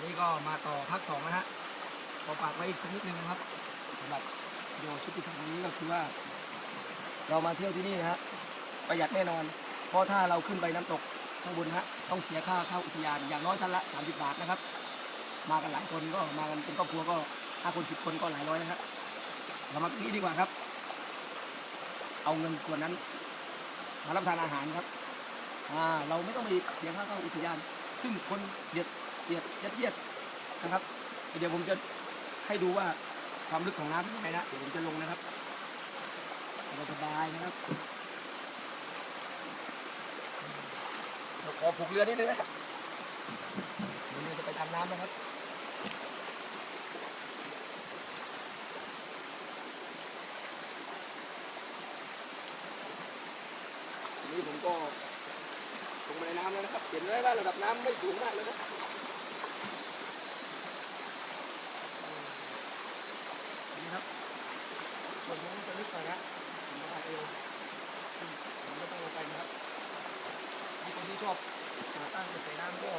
นนี้ก็มาต่อภาคสองนะฮะขอฝากไว้อีกสักนิดนึงนะครับสำหรับโอชุดที่สองนี้ก็คือว่า เรามาเที่ยวที่นี่นะฮะประหยัดแน่นอน เพราะถ้าเราขึ้นไปน้ำตกข้างบนฮะต้องเสียค่าเข้าอุทยานอย่างน้อยท่านละ 30 บาทนะครับ มากันหลายคนก็มากันเป็นครอบครัวก็ห้าคนสิบคนก็หลายร้อยนะครับเรามาตรงนี้ดีกว่าครับ เอาเงินส่วนนั้น มารับประทานอาหารครับอ่าเราไม่ต้องไปเสียค่าเข้าอุทยาน ซึ่งคนเดียด เสียดยัดเยียดนะครับ เดี๋ยวผมจะให้ดูว่าความลึกของน้ำเป็นยังไงนะเดี๋ยวผมจะลงนะครับสบายๆนะครับเราขอผูกเรือนิดนึงนะครับเดี๋ยวเรือจะไปตามน้ำนะครับทีนี้ผมก็ลงมาในน้ำแล้วนะครับ เห็นไหมว่าระดับน้ำไม่สูงมากเลยนะนี่ครับส่วนนี้จะลึ ก่อยนะผมไม่ได้เอวผมไม่ต้องลงไปนะครับที่คนที่ชอบหาตั้งไปใส่น้ำก็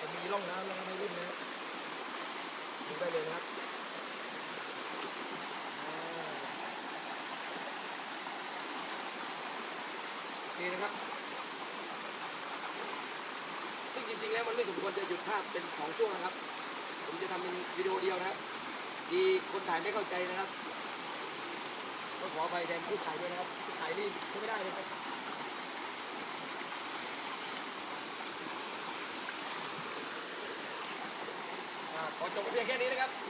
จะมีร่องน้ำแล้วก็ไม่ลื่นนะครับดูได้เลยนะครับอ่านี่นะครับ ซึ่งจริงๆแล้วมันไม่สมควรจะหยุดภาพเป็นสองช่วงนะครับ ผมจะทำเป็นวิดีโอเดียวนะครับ ดีคนถ่ายไม่เข้าใจนะครับ ก็ขอไปแทนผู้ขายด้วยนะครับผู้ถ่ายนี่ใช้ไม่ได้เลยครับขอจบเพียงแค่นี้นะครับ